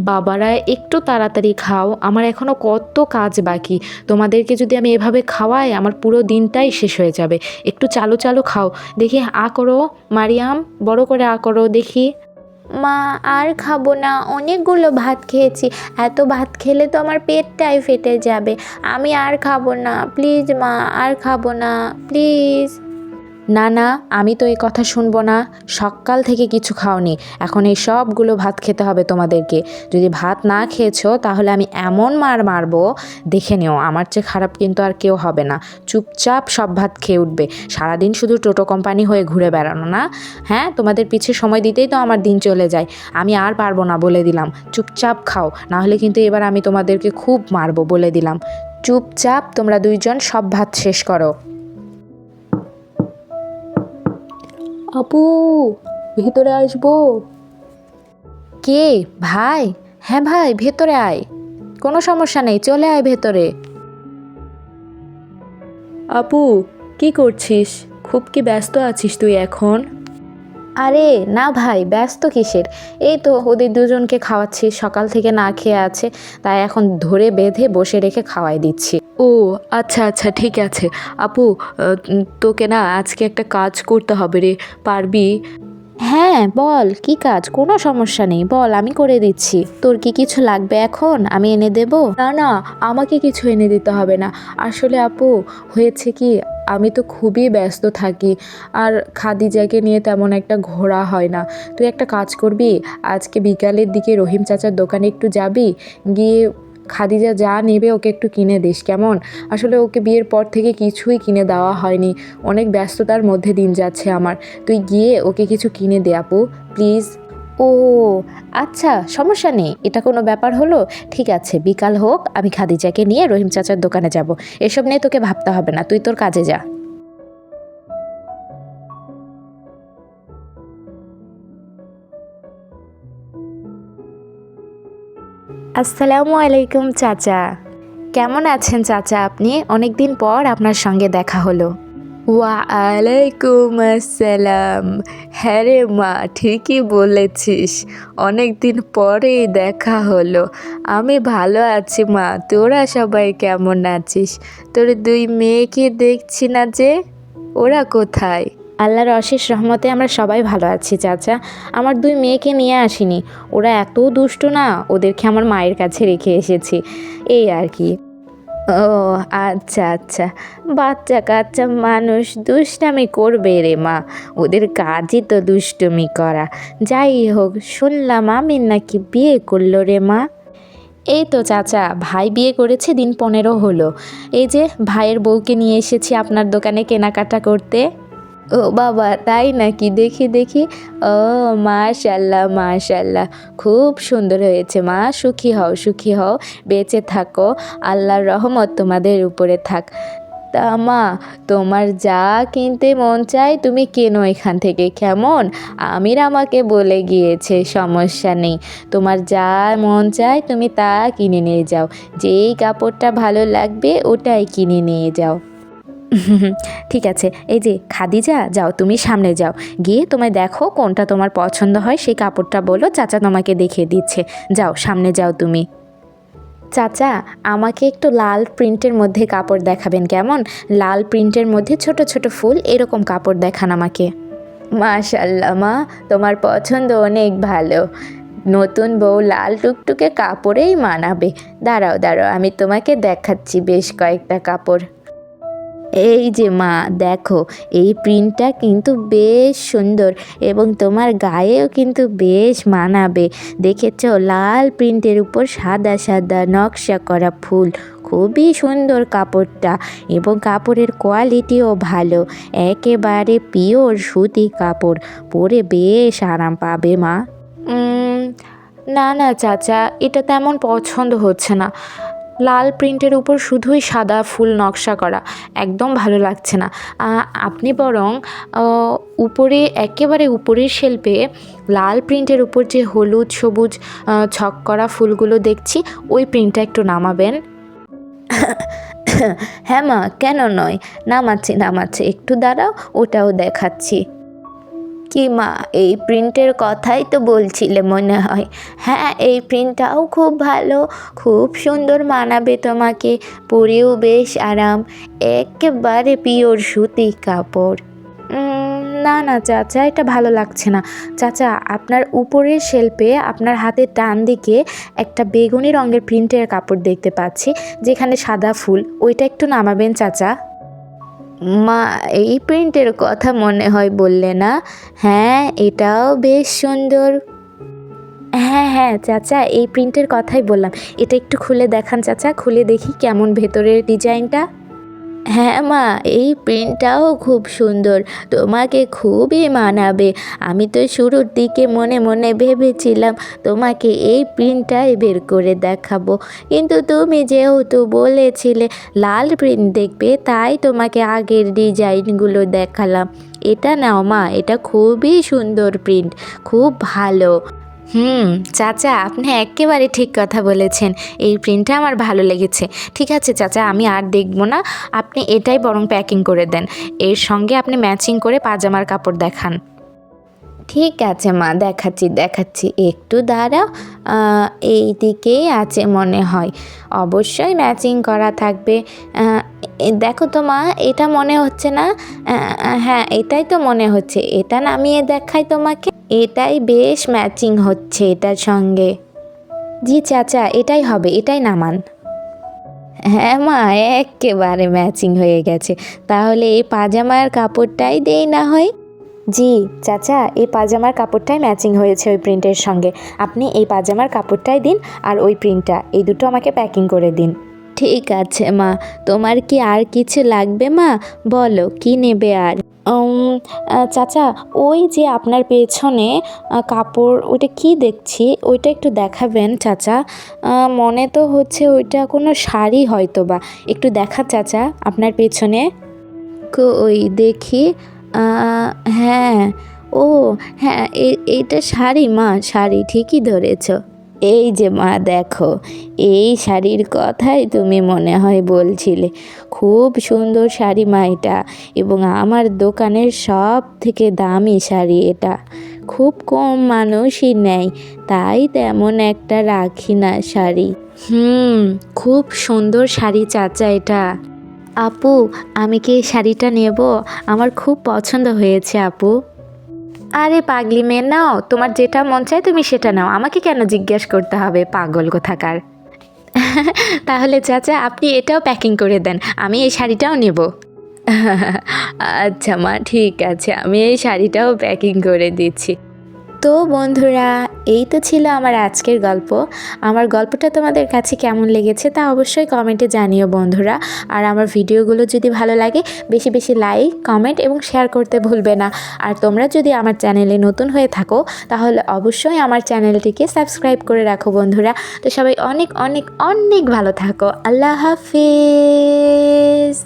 বাবারা, একটু তাড়াতাড়ি খাও। আমার এখনও কত কাজ বাকি। তোমাদেরকে যদি আমি এভাবে খাওয়াই, আমার পুরো দিনটাই শেষ হয়ে যাবে। একটু চালু চালু খাও। দেখি, আ করো। মারিয়াম, বড় করে আ করো, দেখি। মা, আর খাব না। অনেকগুলো ভাত খেয়েছি। এত ভাত খেলে তো আমার পেটটাই ফেটে যাবে। আমি আর খাব না। প্লিজ মা, আর খাব না। প্লিজ। না না, আমি তো এই কথা শুনব না। সকাল থেকে কিছু খাওনি। এখন এই সবগুলো ভাত খেতে হবে তোমাদেরকে। যদি ভাত না খেয়েছো, তাহলে আমি এমন মার মারবো, দেখে নিও, আমার চেয়ে খারাপ কিন্তু আর কেউ হবে না। চুপচাপ সব ভাত খেয়ে উঠবে। সারাদিন শুধু টোটো কোম্পানি হয়ে ঘুরে বেড়ানো না? হ্যাঁ তোমাদের পিছে সময় দিতেই তো আমার দিন চলে যায়। আমি আর পারব না বলে দিলাম। চুপচাপ খাও, না হলে কিন্তু এবার আমি তোমাদেরকে খুব মারবো বলে দিলাম। চুপচাপ তোমরা দুইজন সব ভাত শেষ করো। আপু, ভেতরে আসব। কে? ভাই? হ্যাঁ ভাই, ভেতরে আয়। কোনো সমস্যা নেই, চলে আয় ভেতরে। আপু, কি করছিস? খুব কি ব্যস্ত আছিস তুই এখন? আরে, না ভাই, ব্যস্ত কিসের? এই তো ওদের দুজনকে খাওয়াচ্ছি, সকাল থেকে না খেয়ে আছে, তাই এখন ধরে বেঁধে বসে রেখে খাওয়াই দিচ্ছি। ও আচ্ছা আচ্ছা ঠিক আছে। আপু তোকে না আজকে একটা কাজ করতে হবে রে, পারবি? হ্যাঁ বল, কি কাজ? কোনো সমস্যা নেই। বল, আমি করে দিচ্ছি। তোর কি কিছু লাগবে এখন? আমি এনে দেব? না না, আমাকে কিছু এনে দিতে হবে না। আসলে আপু, হয়েছে কি, আমি তো খুবই ব্যস্ত থাকি। আর খাদি খাদিজাকে নিয়ে তেমন একটা ঘোরা হয় না। তুই একটা কাজ করবি, আজকে বিকালের দিকে রহিম চাচার দোকানে একটু যাবি, গিয়ে খাদিজা যা নেবে ওকে একটু কিনে দিস, কেমন? আসলে ওকে বিয়ের পর থেকে কিছুই কিনে দেওয়া হয়নি। অনেক ব্যস্ততার মধ্যে দিন যাচ্ছে আমার। তুই গিয়ে ওকে কিছু কিনে দে আপু, প্লিজ। ও আচ্ছা সমস্যা নেই। এটা কোনো ব্যাপার হলো? ঠিক আছে, বিকাল হোক, আমি খাদিজাকে নিয়ে রহিম চাচার দোকানে যাব। এসব নিয়ে তোকে ভাবতে হবে না, তুই তোর কাজে যা। আসসালামু আলাইকুম চাচা। কেমন আছেন চাচা আপনি? অনেক দিন পর আপনার সঙ্গে দেখা হলো। ওয়া আলাইকুম আসসালাম। হ্যাঁ রে মা, ঠিকই বলেছিস। অনেক দিন পরেই দেখা হলো। আমি ভালো আছি মা। তোরা সবাই কেমন আছিস? তোর দুই মেয়েকে দেখছি না যে, ওরা কোথায়? আল্লাহর অশেষ রহমতে আমরা সবাই ভালো আছি, চাচা। আমার দুই মেয়েকে নিয়ে আসিনি। ওরা এত দুষ্ট না, ওদেরকে আমার মায়ের কাছে রেখে এসেছি। এই আর কি। ও আচ্ছা আচ্ছা। বাচ্চা কাচ্চা মানুষ দুষ্টামি করবে রে মা। ওদের কাজই তো দুষ্টুমি করা। যাই হোক, শুনলাম আমি নাকি বিয়ে করল রে মা। এই তো চাচা, ভাই বিয়ে করেছে, দিন পনেরো হলো। এই যে, ভাইয়ের বউকে নিয়ে এসেছি আপনার দোকানে কেনাকাটা করতে। ও বাবা, তাই নাকি? দেখি দেখি। ও, মাশাল্লাহ মাশাল্লাহ। খুব সুন্দর হয়েছে মা। সুখী হও সুখী হও। বেঁচে থাকো। আল্লাহর রহমত তোমাদের উপরে থাক। তা মা, তোমার যা কিনতে মন চায় তুমি কেনো এখান থেকে? কেমন? আমির আমাকে বলে গিয়েছে, সমস্যা নেই। তোমার যা মন চায় তুমি তা কিনে নিয়ে যাও। যেই কাপড়টা ভালো লাগবে ওটাই কিনে নিয়ে যাও। ঠিক আছে, এই যে খাদিজা, যাও তুমি সামনে যাও। গিয়ে তোমায় দেখো কোনটা তোমার পছন্দ হয়, সেই কাপড়টা বলো, চাচা তোমাকে দেখিয়ে দিচ্ছে। যাও, সামনে যাও তুমি। চাচা, আমাকে একটু লাল প্রিন্টের মধ্যে কাপড় দেখাবেন কেমন? লাল প্রিন্টের মধ্যে ছোট ছোট ফুল, এরকম কাপড় দেখান আমাকে। মাশাল্লাহ মা, তোমার পছন্দ অনেক ভালো। নতুন বউ লাল টুকটুকে কাপড়েই মানাবে। দাঁড়াও দাঁড়াও, আমি তোমাকে দেখাচ্ছি বেশ কয়েকটা কাপড়। এই যে মা, দেখো, এই প্রিন্টটা কিন্তু বেশ সুন্দর এবং তোমার গায়েও কিন্তু বেশ মানাবে। দেখেছ, লাল প্রিন্টের উপর সাদা সাদা নকশা করা ফুল, খুবই সুন্দর কাপড়টা এবং কাপড়ের কোয়ালিটিও ভালো। একেবারে পিওর সুতি কাপড়, পরে বেশ আরাম পাবে মা। না না, চাচা, এটা তেমন পছন্দ হচ্ছে না। লাল প্রিন্টের উপর শুধুই সাদা ফুল নকশা করা। একদম ভালো লাগছে না। আপনি বরং উপরে, একেবারে উপরের শেল্পে লাল প্রিন্টের উপর যে হলুদ, সবুজ ছক করা ফুলগুলো দেখছি, ওই প্রিন্টটা একটু নামাবেন। হ্যাঁ মা, কেন নয়? নামাচ্ছি নামাচ্ছি। একটু দাঁড়াও, ওটাও দেখাচ্ছি। কি মা, এই প্রিন্টের কথাই তো বলছিলে মনে হয়। হ্যাঁ এই প্রিন্টটাও খুব ভালো, খুব সুন্দর মানাবে তোমাকে, পরেও বেশ আরাম, একেবারে পিওর সুতি কাপড়। না না, চাচা, এটা ভালো লাগছে না। চাচা, আপনার উপরের শেল্পে আপনার হাতের ডান দিকে একটা বেগুনি রঙের প্রিন্টের কাপড় দেখতে পাচ্ছি, যেখানে সাদা ফুল, ওইটা একটু নামাবেন, চাচা। মা, এই প্রিন্টের কথা মনে হয় বললে না? হ্যাঁ এটাও বেশ সুন্দর। হ্যাঁ হ্যাঁ চাচা, এই প্রিন্টের কথাই বললাম। এটা একটু খুলে দেখান, চাচা। খুলে দেখি কেমন ভেতরের ডিজাইনটা। হ্যাঁ মা, এই প্রিন্টটাও খুব সুন্দর। তোমাকে খুবই মানাবে। আমি তো শুরুর দিকে মনে মনে ভেবেছিলাম তোমাকে এই প্রিন্টটাই বের করে দেখাবো। কিন্তু তুমি যেহেতু বলেছিলে লাল প্রিন্ট দেখবে, তাই তোমাকে আগের ডিজাইনগুলো দেখালাম। এটা নাও মা, এটা খুবই সুন্দর প্রিন্ট, খুব ভালো। হুম, চাচা, আপনি একেবারে ঠিক কথা বলেছেন। এই প্রিন্টটা আমার ভালো লেগেছে। ঠিক আছে চাচা, আমি আর দেখব না। আপনি এটাই বরং প্যাকিং করে দেন। এর সঙ্গে আপনি ম্যাচিং করে পাজামার কাপড় দেখান। ঠিক আছে মা, দেখাচ্ছি দেখাচ্ছি। একটু দাঁড়াও। এই দিকেই আছে মনে হয়। অবশ্যই ম্যাচিং করা থাকবে। দেখো তো মা, এটা মনে হচ্ছে না? হ্যাঁ এটাই তো মনে হচ্ছে। এটা নামিয়ে দেখাই তোমাকে। এটাই বেশ ম্যাচিং হচ্ছে এটার সঙ্গে। জি চাচা, এটাই হবে, এটাই নামান। হ্যাঁ মা, একেবারে ম্যাচিং হয়ে গেছে। তাহলে এই পাজামার কাপড়টাই দেই না হয়? জি চাচা, এই পাজামার কাপড়টাই ম্যাচিং হয়েছে ওই প্রিন্টের সঙ্গে। আপনি এই পাজামার কাপড়টাই দিন আর ওই প্রিন্টটা এই দুটো আমাকে প্যাকিং করে দিন। ঠিক আছে, মা। তোমার কি আর কিছু লাগবে, মা? বলো, কি নেবে আর? চাচা, ওই যে আপনার পেছনে কাপড়, ওইটা কি দেখছি? ওইটা একটু দেখাবেন, চাচা। মনে তো হচ্ছে ওইটা কোনো শাড়ি হয়তো বা। একটু দেখা, চাচা, আপনার পেছনে। ওই দেখি। হ্যাঁ। ও হ্যাঁ এইটা শাড়ি, মা, শাড়ি, ঠিকই ধরেছ। এই যে মা, দেখো, এই শাড়ির কথাই তুমি মনে হয় বলছিলে। খুব সুন্দর শাড়ি মা এটা, এবং আমার দোকানের সব থেকে দামি শাড়ি এটা। খুব কম মানুষই নেয়, তাই তেমন একটা রাখি না শাড়ি। হুম, খুব সুন্দর শাড়ি চাচা এটা। আপু, আমি কি এই শাড়িটা নেব? আমার খুব পছন্দ হয়েছে, আপু। আরে পাগলি মেয়ে, নাও। তোমার যেটা মন চায় তুমি সেটা নাও। আমাকে কেন জিজ্ঞেস করতে হবে পাগল কোথাকার? তাহলে চাচা, আপনি এটাও প্যাকিং করে দেন। আমি এই শাড়িটাও নেব। আচ্ছা মা, ঠিক আছে। আমি এই শাড়িটাও প্যাকিং করে দিচ্ছি। তো বন্ধুরা, এই তো ছিল আমার আজকের গল্প। আমার গল্পটা তোমাদের কাছে কেমন লেগেছে তা অবশ্যই কমেন্টে জানিও বন্ধুরা। আর আমার ভিডিওগুলো যদি ভালো লাগে, বেশি বেশি লাইক, কমেন্ট এবং শেয়ার করতে ভুলবে না। আর তোমরা যদি আমার চ্যানেলে নতুন হয়ে থাকো, তাহলে অবশ্যই আমার চ্যানেলটিকে সাবস্ক্রাইব করে রাখো বন্ধুরা। তো সবাই অনেক অনেক অনেক ভালো থাকো। আল্লাহ হাফিজ।